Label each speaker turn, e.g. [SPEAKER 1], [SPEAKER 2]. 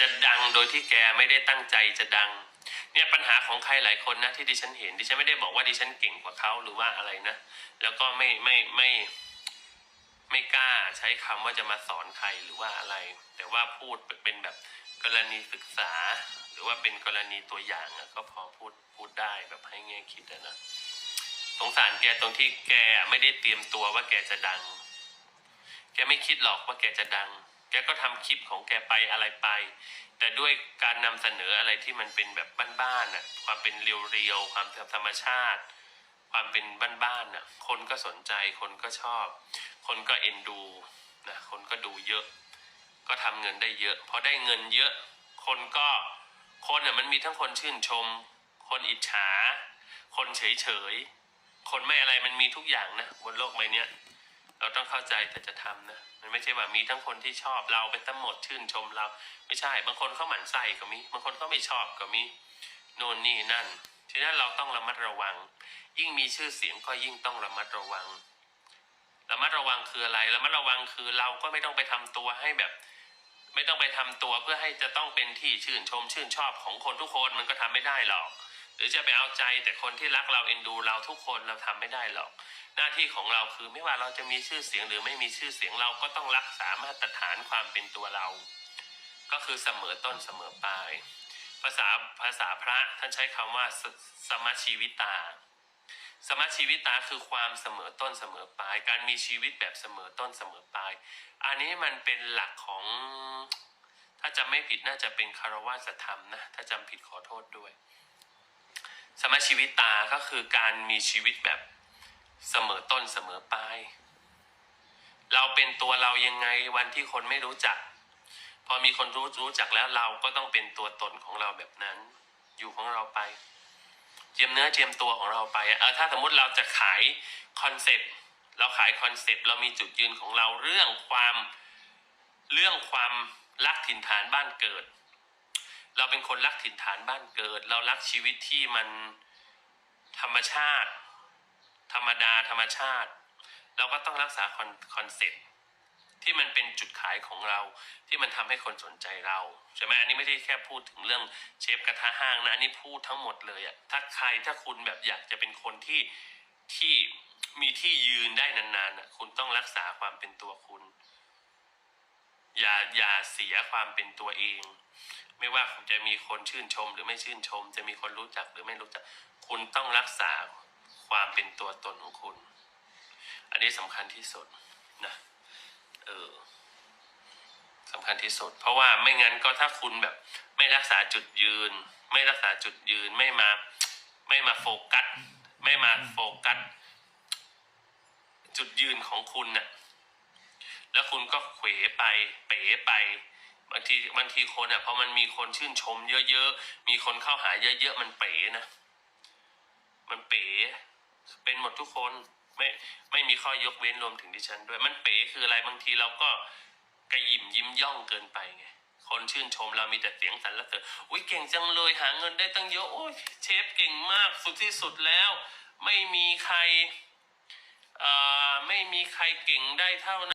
[SPEAKER 1] จะดังโดยที่แกไม่ได้ตั้งใจจะดัง เนี่ยปัญหาของใครหลายคนนะที่ดิฉันเห็นดิฉันไม่ได้บอกว่าดิฉันเก่งกว่าเขาหรือว่าอะไรนะ แล้วก็ไม่ไม่ไม่ไม่กล้าใช้คำว่าจะมาสอนใครหรือว่าอะไร แต่ว่าพูดเป็นแบบกรณีศึกษา หรือว่าเป็นกรณีตัวอย่างอะก็พอพูดพูดได้แบบให้แง่คิดอะนะสงสารแกตรงที่แกไม่ได้เตรียมตัวว่าแกจะดัง แกไม่คิดหรอกว่าแกจะดัง แกก็ทำคลิปของแกไปอะไรไป แต่ด้วยการนำเสนออะไรที่มันเป็นแบบบ้านๆน่ะ ความเป็นเรียวๆ ความธรรมชาติ ความเป็นบ้านๆน่ะ คนก็สนใจ คนก็ชอบ คนก็เอ็นดูนะ คนก็ดูเยอะ ก็ทำเงินได้เยอะ พอได้เงินเยอะ คนก็ คนน่ะมันมีทั้งคนชื่นชม คนอิจฉา คนเฉยๆ คนไม่อะไรมันมีทุกอย่างนะบนโลกใบนี้ย เราต้องเข้าใจแต่จะทำนะ มันไม่ใช่ว่ามีทั้งคนที่ชอบเราเป็นทั้งหมดชื่นชมเรา ไม่ใช่ บางคนเขาหมั่นไส้ก็มี บางคนก็ไม่ชอบก็มีโน่นนี่นั่น ฉะนั้นเราต้องระมัดระวัง ยิ่งมีชื่อเสียงก็ยิ่งต้องระมัดระวัง ระมัดระวังคืออะไร ระมัดระวังคือเราก็ไม่ต้องไปทำตัวให้แบบ ไม่ต้องไปทำตัวเพื่อให้จะต้องเป็นที่ชื่นชมชื่นชอบของคนทุกคนมันก็ทำไม่ได้หรอก รือจะไปเอาใจแต่คนที่รักเราเอ็นดูเราทุกคนเราทำไม่ได้หรอก หน้าที่ของเราคือไม่ว่าเราจะมีชื่อเสียงหรือไม่มีชื่อเสียงเราก็ต้องรักษามาตรฐานความเป็นตัวเรา ก็คือเสมอต้นเสมอปลาย ภาษาภาษาพระท่านใช้คำว่าสสมชีวิตา สมชีวิตาคือความเสมอต้นเสมอปลาย การมีชีวิตแบบเสมอต้นเสมอปลาย อันนี้มันเป็นหลักของถ้าจำไม่ผิดน่าจะเป็นคารวะธรรมนะถ้าจำผิดขอโทษด้วย สมาชีวิตตาก็คือการมีชีวิตแบบเสมอต้นเสมอปลาย เราเป็นตัวเรายังไงวันที่คนไม่รู้จัก พอมีคนรู้รู้จักแล้วเราก็ต้องเป็นตัวตนของเราแบบนั้น อยู่ของเราไป เจียมเนื้อเจียมตัวของเราไปเออถ้าสมมติเราจะขายคอนเซปต์เราขายคอนเซปต์เรามีจุดยืนของเราเรื่องความเรื่องความรักถิ่นฐานบ้านเกิด เราเป็นคนรักถิ่นฐานบ้านเกิด เรารักชีวิตที่มันธรรมชาติ ธรรมดาธรรมชาติ เราก็ต้องรักษาคอนเซ็ปต์ที่มันเป็นจุดขายของเราที่มันทำให้คนสนใจเราใช่ไหมอันนี้ไม่ใช่แค่พูดถึงเรื่องเชฟกระทะห้างนะอันนี้พูดทั้งหมดเลยอะถ้าใครถ้าคุณแบบอยากจะเป็นคนที่ที่มีที่ยืนได้นานๆอะคุณต้องรักษาความเป็นตัวคุณ อย่าอย่าเสียความเป็นตัวเอง ไม่ว่าคุณจะมีคนชื่นชม หรือไม่ชื่นชม จะมีคนรู้จักหรือไม่รู้จัก คุณต้องรักษาความเป็นตัวตนของคุณ อันนี้สำคัญที่สุดนะเออสำคัญที่สุด เพราะว่าไม่งั้นก็ถ้าคุณแบบ ไม่รักษาจุดยืน ไม่รักษาจุดยืนไม่มาไม่มาโฟกัส ไม่มาโฟกัส จุดยืนของคุณน่ะ แล้วคุณก็เขวไปเป๋ไปบางทีบางทีคนอะพอมันมีคนชื่นชม เยอะๆมีคนเข้าหาเยอะๆมันเป๋นะ มันเป๋เป็นหมดทุกคนไม่ไม่มีข้อยกเว้นรวมถึงดิฉันด้วย มันเป๋คืออะไรบางทีเราก็กระยิมยิ้มย่องเกินไปไงคนชื่นชมเรามีแต่เสียงสรรเสริญอุ้ยเก่งจังเลยหาเงินได้ตั้งเยอะโอ้ยเชฟเก่งมากสุดที่สุดแล้ว ไม่มีใครเอ่อไม่มีใครเก่งได้เท่านั้น